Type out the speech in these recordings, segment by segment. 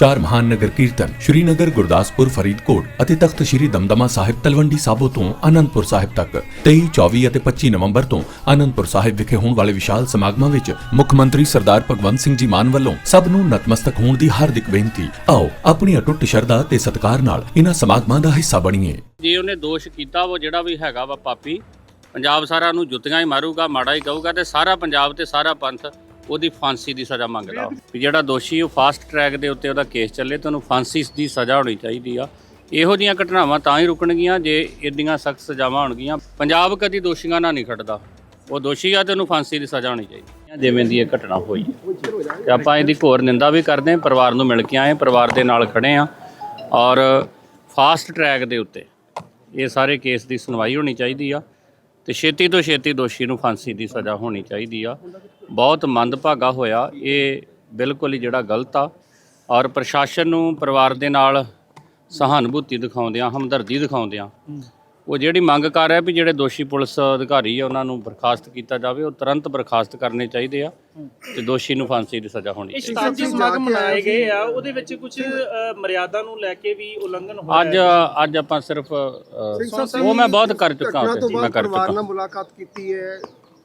ਚਾਰ ਮਹਾਨ ਨਗਰ ਕੀਰਤਨ ਸ਼੍ਰੀਨਗਰ, ਗੁਰਦਾਸਪੁਰ, ਫਰੀਦਕੋਟ ਅਤੇ ਤਖਤ ਸ਼੍ਰੀ ਦਮਦਮਾ ਸਾਹਿਬ ਤਲਵੰਡੀ ਸਾਬੋ ਤੋਂ ਆਨੰਦਪੁਰ ਸਾਹਿਬ ਤੱਕ। 23 24 ਅਤੇ 25 ਨਵੰਬਰ ਤੋਂ ਆਨੰਦਪੁਰ ਸਾਹਿਬ ਵਿਖੇ ਹੋਣ ਵਾਲੇ ਵਿਸ਼ਾਲ ਸਮਾਗਮਾਂ ਵਿੱਚ ਮੁੱਖ ਮੰਤਰੀ ਸਰਦਾਰ ਭਗਵੰਤ ਸਿੰਘ ਜੀ ਮਾਨ ਵੱਲੋਂ ਸਭ ਨੂੰ ਨਤਮਸਤਕ ਹੋਣ ਦੀ ਹਾਰਦਿਕ ਬੇਨਤੀ। ਆਓ, ਆਪਣੀ ਅਟੁੱਟ ਸ਼ਰਧਾ ਤੇ ਸਤਿਕਾਰ ਨਾਲ ਇਹਨਾਂ ਸਮਾਗਮਾਂ ਦਾ ਹਿੱਸਾ ਬਣੀਏ। ਜੇ ਉਹਨੇ ਦੋਸ਼ ਕੀਤਾ, ਉਹ ਜਿਹੜਾ ਵੀ ਹੈਗਾ ਵਾ ਪਾਪੀ, ਪੰਜਾਬ ਸਾਰਾ ਨੂੰ ਜੁੱਤੀਆਂ ਹੀ ਮਾਰੂਗਾ, ਮਾੜਾ ਹੀ ਕਹੂਗਾ ਤੇ ਸਾਰਾ ਪੰਜਾਬ ਤੇ ਸਾਰਾ ਪੰਥ ਉਹਦੀ ਫਾਂਸੀ ਦੀ ਸਜ਼ਾ ਮੰਗਦਾ। ਵਾ। ਜਿਹੜਾ ਦੋਸ਼ੀ ਉਹ ਫਾਸਟ ਟਰੈਕ ਦੇ ਉੱਤੇ ਉਹਦਾ ਕੇਸ ਚੱਲੇ ਤੇ ਉਹਨੂੰ ਫਾਂਸੀ ਦੀ ਸਜ਼ਾ ਹੋਣੀ ਚਾਹੀਦੀ ਆ। ਇਹੋ ਜੀਆਂ ਘਟਨਾਵਾਂ ਤਾਂ ਹੀ ਰੁਕਣਗੀਆਂ ਜੇ ਇਦੀਆਂ ਸਖਤ ਸਜ਼ਾਵਾਂ ਹੋਣਗੀਆਂ। ਪੰਜਾਬ ਕਦੀ ਦੋਸ਼ੀਆਂ ਨਾਲ ਨਹੀਂ ਖੜਦਾ। ਉਹ ਦੋਸ਼ੀ ਆ ਤੇ ਉਹਨੂੰ ਫਾਂਸੀ ਦੀ ਸਜ਼ਾ ਹੋਣੀ ਚਾਹੀਦੀ। ਜਿਵੇਂ ਦੀ ਇਹ ਘਟਨਾ ਹੋਈ। ਤੇ ਆਪਾਂ ਇਹਦੀ ਘੋਰ ਨਿੰਦਾ ਵੀ ਕਰਦੇ ਹਾਂ ਪਰਿਵਾਰ ਨੂੰ ਮਿਲ ਕੇ ਆਏ ਪਰਿਵਾਰ ਦੇ ਨਾਲ ਖੜੇ ਆ ਔਰ ਫਾਸਟ ਟਰੈਕ ਦੇ ਉੱਤੇ ਇਹ ਸਾਰੇ ਕੇਸ ਦੀ ਸੁਣਵਾਈ ਹੋਣੀ ਚਾਹੀਦੀ ਆ। ਤੇ ਛੇਤੀ ਤੋਂ ਛੇਤੀ ਦੋਸ਼ੀ ਨੂੰ ਫਾਂਸੀ ਦੀ ਸਜ਼ਾ ਹੋਣੀ ਚਾਹੀਦੀ ਆ। ਬਹੁਤ ਮੰਦਭਾਗਾ ਹੋਇਆ। ਇਹ ਬਿਲਕੁਲ ਹੀ ਜਿਹੜਾ ਗਲਤ ਆ। ਔਰ ਪ੍ਰਸ਼ਾਸਨ ਨੂੰ ਪਰਿਵਾਰ ਦੇ ਨਾਲ ਸਹਾਨੁਭੂਤੀ ਦਿਖਾਉਂਦਿਆਂ ਹਮਦਰਦੀ ਦਿਖਾਉਂਦਿਆਂ ਉਹ ਜਿਹੜੀ ਮੰਗ ਕਰ ਰਿਹਾ ਵੀ ਜਿਹੜੇ ਦੋਸ਼ੀ ਪੁਲਿਸ ਅਧਿਕਾਰੀ ਆ ਉਹਨਾਂ ਨੂੰ ਬਰਖਾਸਤ ਕੀਤਾ ਜਾਵੇ ਉਹ ਤੁਰੰਤ ਬਰਖਾਸਤ ਕਰਨੇ ਚਾਹੀਦੇ ਆ ਤੇ ਦੋਸ਼ੀ ਨੂੰ ਫਾਂਸੀ ਦੀ ਸਜ਼ਾ ਹੋਣੀ ਇਹ ਚਾਹੀਦੀ। ਸ਼ਤਾਬਦੀ ਸਮਾਗਮ ਮਨਾਏ ਗਏ ਆ ਉਹਦੇ ਵਿੱਚ ਕੁਝ ਮਰਿਆਦਾ ਨੂੰ ਲੈ ਕੇ ਵੀ ਉਲੰਘਣ ਹੋਇਆ ਅੱਜ ਅੱਜ ਆਪਾਂ ਸਿਰਫ ਉਹ ਮੈਂ ਬਹੁਤ ਕਰ ਚੁੱਕਾ ਹਾਂ ਮੈਂ ਕਰ ਚੁੱਕਾ ਨਾਲ ਮੁਲਾਕਾਤ ਕੀਤੀ ਹੈ।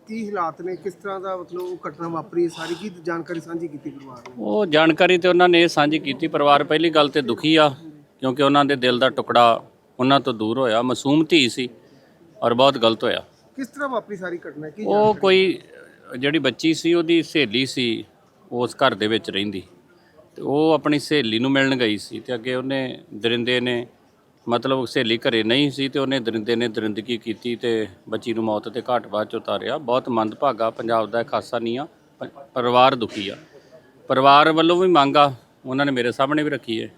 ਕੀ ਹਾਲਾਤ ਨੇ? ਕਿਸ ਤਰ੍ਹਾਂ ਦਾ ਮਤਲਬ ਉਹ ਘਟਨਾ ਵਾਪਰੀ ਹੈ? ਸਾਰੀ ਕੀ ਜਾਣਕਾਰੀ ਸਾਂਝੀ ਕੀਤੀ ਪਰਿਵਾਰ ਨੇ? ਉਹ ਜਾਣਕਾਰੀ ਤੇ ਉਹਨਾਂ ਨੇ ਇਹ ਸਾਂਝੀ ਕੀਤੀ। ਪਰਿਵਾਰ ਪਹਿਲੀ ਗੱਲ ਤੇ ਦੁਖੀ ਆ ਕਿਉਂਕਿ ਉਹਨਾਂ ਦੇ ਦਿਲ ਦਾ ਟੁਕੜਾ ਉਹਨਾਂ ਤੋਂ ਦੂਰ ਹੋਇਆ ਮਾਸੂਮ ਧੀ ਸੀ ਔਰ ਬਹੁਤ ਗਲਤ ਹੋਇਆ। ਕਿਸ ਤਰ੍ਹਾਂ ਵਾਪਰੀ ਸਾਰੀ ਘਟਨਾ? ਕੀ ਉਹ ਕੋਈ ਜਿਹੜੀ ਬੱਚੀ ਸੀ ਉਹਦੀ ਸਹੇਲੀ ਸੀ ਉਸ ਘਰ ਦੇ ਵਿੱਚ ਰਹਿੰਦੀ। ਤੇ ਉਹ ਆਪਣੀ ਸਹੇਲੀ ਨੂੰ ਮਿਲਣ ਗਈ ਸੀ ਤੇ ਅੱਗੇ ਉਹਨੇ ਦਰਿੰਦੇ ਨੇ ਮਤਲਬ ਸਹੇਲੀ ਘਰੇ ਨਹੀਂ ਸੀ ਤੇ ਉਹਨੇ ਦਰਿੰਦੇ ਨੇ ਦਰਿੰਦਗੀ ਕੀਤੀ ਤੇ ਬੱਚੀ ਨੂੰ ਮੌਤ ਤੇ ਘਾਟ ਬਾਅਦ ਚ ਉਤਾਰਿਆ। ਬਹੁਤ ਮੰਦਭਾਗਾ, ਪੰਜਾਬ ਦਾ ਖਾਸਾ ਨਹੀਂ ਆ ਪ- ਪਰਿਵਾਰ ਦੁਖੀ ਆ। ਪਰਿਵਾਰ ਵੱਲੋਂ ਵੀ ਮੰਗ ਆ, ਉਹਨਾਂ ਨੇ ਮੇਰੇ ਸਾਹਮਣੇ ਵੀ ਰੱਖੀ ਹੈ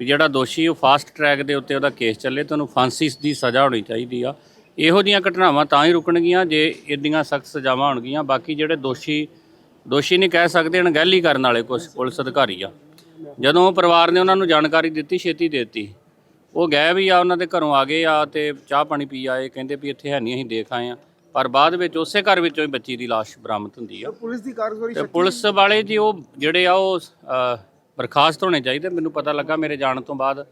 ਵੀ ਜਿਹੜਾ ਦੋਸ਼ੀ ਉਹ ਫਾਸਟ ਟਰੈਕ ਦੇ ਉੱਤੇ ਉਹਦਾ ਕੇਸ ਚੱਲੇ ਤੇ ਉਹਨੂੰ ਫਾਂਸੀ ਦੀ ਸਜ਼ਾ ਹੋਣੀ ਚਾਹੀਦੀ ਆ। ਇਹੋ ਜੀਆਂ ਘਟਨਾਵਾਂ ਤਾਂ ਹੀ ਰੁਕਣਗੀਆਂ ਜੇ ਇਦੀਆਂ ਸਖਤ ਸਜ਼ਾਵਾਂ ਹੋਣਗੀਆਂ। ਬਾਕੀ ਜਿਹੜੇ ਦੋਸ਼ੀ ਦੋਸ਼ੀ ਨਹੀਂ ਕਹਿ ਸਕਦੇ, ਅਣਗਹਿਲੀ ਕਰਨ ਵਾਲੇ ਕੁਝ ਪੁਲਿਸ ਅਧਿਕਾਰੀ ਆ। ਜਦੋਂ ਪਰਿਵਾਰ ਨੇ ਉਹਨਾਂ ਨੂੰ ਜਾਣਕਾਰੀ ਦਿੱਤੀ, ਛੇਤੀ ਦੇ ਦਿੱਤੀ। ਉਹ ਗਏ ਵੀ ਆ ਉਹਨਾਂ ਦੇ ਘਰੋਂ ਆ ਗਏ ਆ ਤੇ ਚਾਹ ਪਾਣੀ ਪੀ ਆਏ ਕਹਿੰਦੇ ਵੀ ਇੱਥੇ ਹੈ ਨਹੀਂ ਅਸੀਂ ਦੇਖ ਆਏ ਆ। ਪਰ ਬਾਅਦ ਵਿੱਚ ਉਸੇ ਘਰ ਵਿੱਚੋਂ ਹੀ ਬੱਚੀ ਦੀ ਲਾਸ਼ ਬਰਾਮਦ ਹੁੰਦੀ ਆ। ਪੁਲਿਸ ਦੀ ਕਾਰਗੁਜ਼ਾਰੀ ਤੇ ਪੁਲਿਸ ਵਾਲੇ ਜੀ ਉਹ ਜਿਹੜੇ ਆ ਉਹ ਬਰਖਾਸਤ ਹੋਣੇ ਚਾਹੀਦੇ। ਮੈਨੂੰ ਪਤਾ ਲੱਗਾ ਮੇਰੇ ਜਾਣ ਤੋਂ ਬਾਅਦ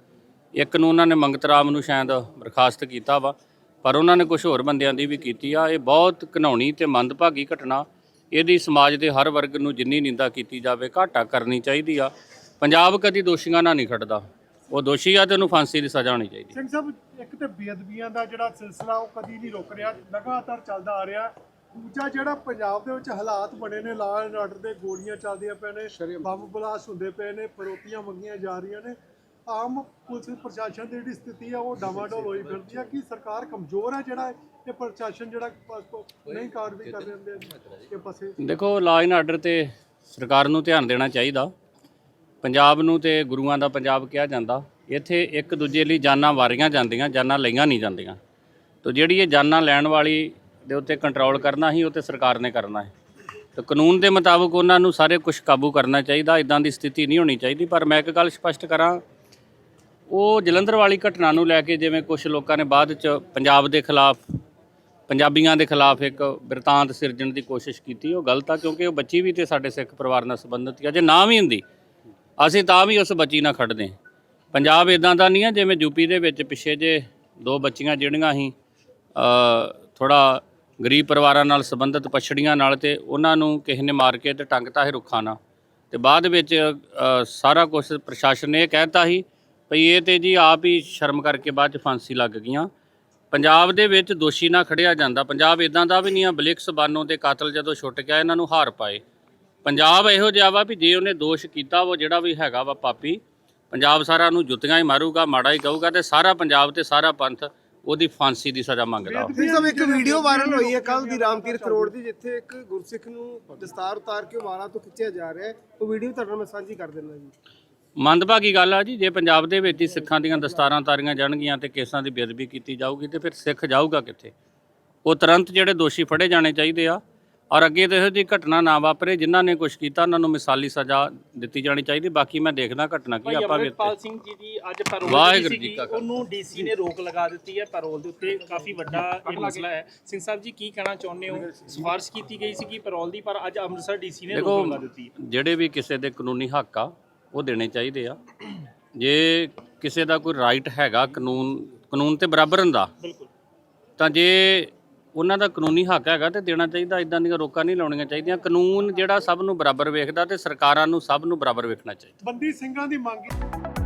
ਇੱਕ ਨੂੰ ਉਹਨਾਂ ਨੇ ਮੰਗਤ ਰਾਮ ਨੂੰ ਸ਼ਾਇਦ ਬਰਖਾਸਤ ਕੀਤਾ ਵਾ ਪਰ ਉਹਨਾਂ ਨੇ ਕੁਝ ਹੋਰ ਬੰਦਿਆਂ ਦੀ ਵੀ ਕੀਤੀ ਆ। ਇਹ ਬਹੁਤ ਘਿਨਾਉਣੀ ਤੇ ਮੰਦਭਾਗੀ ਘਟਨਾ। ਇਹਦੀ ਸਮਾਜ ਦੇ ਹਰ ਵਰਗ ਨੂੰ ਜਿੰਨੀ ਨਿੰਦਾ ਕੀਤੀ ਜਾਵੇ ਘਾਟਾ ਕਰਨੀ ਚਾਹੀਦੀ ਆ। ਪੰਜਾਬ ਕਦੀ ਦੋਸ਼ੀਆਂ ਨਾਲ ਨਹੀਂ ਖੜਦਾ। ਉਹ ਦੋਸ਼ੀ ਆ ਤੇ ਉਹਨੂੰ ਫਾਂਸੀ ਦੀ ਸਜ਼ਾ ਹੋਣੀ ਚਾਹੀਦੀ ਸਿੰਘ ਸਾਹਿਬ ਇੱਕ ਤੇ ਬੇਅਦਬੀਆਂ ਦਾ ਜਿਹੜਾ ਸਿਲਸਿਲਾ ਉਹ ਕਦੀ ਨਹੀਂ ਰੁਕ ਰਿਹਾ ਲਗਾਤਾਰ ਚੱਲਦਾ ਆ ਰਿਹਾ। ਦੂਜਾ ਜਿਹੜਾ ਪੰਜਾਬ ਦੇ ਵਿੱਚ ਹਾਲਾਤ ਬਣੇ ਨੇ ਲਾ ਐਂਡ ਆਰਡਰ ਦੇ ਗੋਲੀਆਂ ਚੱਲਦੀਆਂ ਪਏ ਨੇ ਬੰਬ ਬਲਾਸ ਹੁੰਦੇ ਪਏ ਨੇ ਫਰੋਤੀਆਂ ਮੰਗੀਆਂ ਜਾ ਰਹੀਆਂ ਨੇ। ਆਮ ਪੁਲਿਸ ਪ੍ਰਸ਼ਾਸਨ ਦੀ ਜਿਹੜੀ ਸਥਿਤੀ ਆ ਉਹ ਡਾਮਾਡੋਲ ਹੋਈ ਫਿਰਦੀ ਆ ਕਿ ਸਰਕਾਰ ਕਮਜ਼ੋਰ ਹੈ ਜਿਹੜਾ ਇਹ ਪ੍ਰਸ਼ਾਸਨ ਜਿਹੜਾ ਨਹੀਂ ਕਾਰਵਾਈ ਕਰ ਰਹੇ ਇਹ ਪਾਸੇ ਦੇਖੋ ਲਾਅ ਐਂਡ ਆਰਡਰ ਤੇ ਸਰਕਾਰ ਨੂੰ ਧਿਆਨ ਦੇਣਾ ਚਾਹੀਦਾ। ਪੰਜਾਬ ਨੂੰ ਤੇ ਗੁਰੂਆਂ ਦਾ ਪੰਜਾਬ ਕਿਹਾ ਜਾਂਦਾ। ਇੱਥੇ ਇੱਕ ਦੂਜੇ ਲਈ ਜਾਨਾਂ ਵਾਰੀਆਂ ਜਾਂਦੀਆਂ, ਜਾਨਾਂ ਲਈਆਂ ਨਹੀਂ ਜਾਂਦੀਆਂ। ਤੋ ਜਿਹੜੀ ਇਹ ਜਾਨਾਂ ਲੈਣ ਵਾਲੀ ਦੇ ਉੱਤੇ ਕੰਟਰੋਲ ਕਰਨਾ ਹੀ, ਉਹ ਤੇ ਸਰਕਾਰ ਨੇ ਕਰਨਾ ਹੈ। ਤੇ ਕਾਨੂੰਨ ਦੇ ਮੁਤਾਬਕ ਉਹਨਾਂ ਨੂੰ ਸਾਰੇ ਕੁਝ ਕਾਬੂ ਕਰਨਾ ਚਾਹੀਦਾ ਇਦਾਂ ਦੀ ਸਥਿਤੀ ਨਹੀਂ ਹੋਣੀ ਚਾਹੀਦੀ। ਪਰ ਮੈਂ ਇੱਕ ਗੱਲ ਸਪਸ਼ਟ ਕਰਾਂ, ਉਹ ਜਲੰਧਰ ਵਾਲੀ ਘਟਨਾ ਨੂੰ ਲੈ ਕੇ ਜਿਵੇਂ ਕੁਝ ਲੋਕਾਂ ਨੇ ਬਾਅਦ ਚ ਪੰਜਾਬ ਦੇ ਖਿਲਾਫ, ਪੰਜਾਬੀਆਂ ਦੇ ਖਿਲਾਫ ਇੱਕ ਬਿਰਤਾਂਤ ਸਿਰਜਣ ਦੀ ਕੋਸ਼ਿਸ਼ ਕੀਤੀ, ਉਹ ਗਲਤ ਆ, ਕਿਉਂਕਿ ਉਹ ਬੱਚੀ ਵੀ ਤੇ ਸਾਡੇ ਸਿੱਖ ਪਰਿਵਾਰ ਨਾਲ ਸੰਬੰਧਿਤ ਆ। ਜੇ ਨਾ ਵੀ ਹੁੰਦੀ ਅਸੀਂ ਤਾਂ ਵੀ ਉਸ ਬੱਚੀ ਨਾਲ ਖੜਦੇ ਪੰਜਾਬ ਇਦਾਂ ਦਾ ਨਹੀਂ ਹੈ ਜਿਵੇਂ ਯੂਪੀ ਦੇ ਵਿੱਚ ਪਿੱਛੇ ਜੇ ਦੋ ਬੱਚੀਆਂ ਜਿਹੜੀਆਂ ਸੀ ਥੋੜਾ ਗਰੀਬ ਪਰਿਵਾਰਾਂ ਨਾਲ ਸੰਬੰਧਿਤ ਪਛੜੀਆਂ ਨਾਲ ਤੇ ਉਹਨਾਂ ਨੂੰ ਕਿਸੇ ਨੇ ਮਾਰ ਕੇ ਤੇ ਟੰਗਤਾ ਹੈ ਰੁੱਖਾਂ ਨਾਲ। ਤੇ ਬਾਅਦ ਵਿੱਚ ਸਾਰਾ ਕੁਝ ਪ੍ਰਸ਼ਾਸਨ ਨੇ ਇਹ ਕਹਿਤਾ ਸੀ, ਭਈ ਇਹ ਤੇ ਜੀ ਆਪ ਹੀ ਸ਼ਰਮ ਕਰਕੇ ਬਾਅਦ ਚ ਫਾਂਸੀ ਲੱਗ ਗਈਆਂ। ਪੰਜਾਬ ਦੇ ਵਿੱਚ ਦੋਸ਼ੀ ਨਾ ਖੜਿਆ ਜਾਂਦਾ। ਪੰਜਾਬ ਇਦਾਂ ਦਾ ਵੀ ਨਹੀਂ ਆ ਬਲਿਕਸ ਬਾਨੋ ਦੇ ਕਾਤਲ ਜਦੋਂ ਛੁੱਟ ਗਿਆ, ਇਹਨਾਂ ਨੂੰ ਹਾਰ ਪਾਏ। ਪੰਜਾਬ ਇਹੋ ਜਿਹਾ ਵਾ ਵੀ ਜੇ ਉਹਨੇ ਦੋਸ਼ ਕੀਤਾ ਉਹ ਜਿਹੜਾ ਵੀ ਹੈਗਾ ਵਾ ਪਾਪੀ ਪੰਜਾਬ ਸਾਰਾ ਨੂੰ ਜੁੱਤੀਆਂ ਹੀ ਮਾਰੂਗਾ ਮਾੜਾ ਹੀ ਕਹੂਗਾ ਤੇ ਸਾਰਾ ਪੰਜਾਬ ਤੇ ਸਾਰਾ ਪੰਥ ਉਹਦੀ ਫਾਂਸੀ ਦੀ ਸਜ਼ਾ ਮੰਗਦਾ ਸਿੰਘ ਸਾਹਿਬ ਇੱਕ ਵੀਡੀਓ ਵਾਇਰਲ ਹੋਈ ਹੈ ਕੱਲ ਦੀ ਰਾਮਤੀਰਥ ਰੋਡ ਦੀ ਜਿੱਥੇ ਇੱਕ ਗੁਰਸਿੱਖ ਨੂੰ ਦਸਤਾਰ ਉਤਾਰ ਕੇ ਵਾਲਾਂ ਤੋਂ ਖਿੱਚਿਆ ਜਾ ਰਿਹਾ ਹੈ। ਉਹ ਵੀਡੀਓ ਤੁਹਾਡੇ ਨਾਲ ਮੈਂ ਸਾਂਝੀ ਕਰ ਦਿੰਦਾ ਜੀ। ਮੰਦਭਾਗੀ ਗੱਲ ਆ ਜੀ ਜੇ ਪੰਜਾਬ ਦੇ ਵਿੱਚ ਹੀ ਸਿੱਖਾਂ ਦੀਆਂ ਦਸਤਾਰਾਂ ਤਾਰੀਆਂ ਜਾਣਗੀਆਂ ਤੇ ਕੇਸਾਂ ਦੀ ਬੇਅਦਬੀ ਕੀਤੀ ਜਾਊਗੀ ਤੇ ਫਿਰ ਸਿੱਖ ਜਾਊਗਾ ਕਿੱਥੇ? ਉਹ ਤੁਰੰਤ ਜਿਹੜੇ ਦੋਸ਼ੀ ਫੜੇ ਜਾਣੇ ਚਾਹੀਦੇ ਆ ਔਰ ਅੱਗੇ ਤੋਂ ਇਹੋ ਜਿਹੀ ਘਟਨਾ ਨਾ ਵਾਪਰੇ ਜਿਨ੍ਹਾਂ ਨੇ ਕੁਝ ਕੀਤਾ ਉਹਨਾਂ ਨੂੰ ਮਿਸਾਲੀ ਸਜ਼ਾ ਦਿੱਤੀ ਜਾਣੀ ਚਾਹੀਦੀ। ਬਾਕੀ ਮੈਂ ਦੇਖਦਾ ਘਟਨਾ ਕੀ ਆਪਾਂ ਵੀ ਅਮਰਿਤਪਾਲ ਸਿੰਘ ਜੀ ਦੀ ਅੱਜ ਪੈਰੋਲ ਸੀਗੀ। ਉਹਨੂੰ ਡੀਸੀ ਨੇ ਰੋਕ ਲਗਾ ਦਿੱਤੀ ਹੈ ਪੈਰੋਲ ਦੇ ਉੱਤੇ। ਕਾਫੀ ਵੱਡਾ ਇਹ ਮਸਲਾ ਹੈ। ਸਿੰਘ ਸਾਹਿਬ ਜੀ ਕੀ ਕਹਿਣਾ ਚਾਹੁੰਦੇ ਹੋ? ਸਿਫਾਰਿਸ਼ ਕੀਤੀ ਗਈ ਸੀ ਕਿ ਪੈਰੋਲ ਦੀ ਪਰ ਅੱਜ ਅੰਮ੍ਰਿਤਸਰ ਡੀਸੀ ਨੇ ਰੋਕ ਲਗਾ ਦਿੱਤੀ ਜਿਹੜੇ ਵੀ ਕਿਸੇ ਦੇ ਕਾਨੂੰਨੀ ਹੱਕ ਆ ਉਹ ਦੇਣੇ ਚਾਹੀਦੇ ਆ। ਜੇ ਕਿਸੇ ਦਾ ਕੋਈ ਰਾਈਟ ਹੈਗਾ ਕਾਨੂੰਨ ਕਾਨੂੰਨ ਤੇ ਬਰਾਬਰ ਹੁੰਦਾ ਬਿਲਕੁਲ। ਤਾਂ ਜੇ ਉਹਨਾਂ ਦਾ ਕਾਨੂੰਨੀ ਹੱਕ ਹੈਗਾ ਤੇ ਦੇਣਾ ਚਾਹੀਦਾ ਇਦਾਂ ਦੀਆਂ ਰੋਕਾਂ ਨਹੀਂ ਲਾਉਣੀਆਂ ਚਾਹੀਦੀਆਂ। ਕਾਨੂੰਨ ਜਿਹੜਾ ਸਭ ਨੂੰ ਬਰਾਬਰ ਵੇਖਦਾ ਤੇ ਸਰਕਾਰਾਂ ਨੂੰ ਸਭ ਨੂੰ ਬਰਾਬਰ ਵੇਖਣਾ ਚਾਹੀਦਾ। ਬੰਦੀ ਸਿੰਘਾਂ ਦੀ ਮੰਗ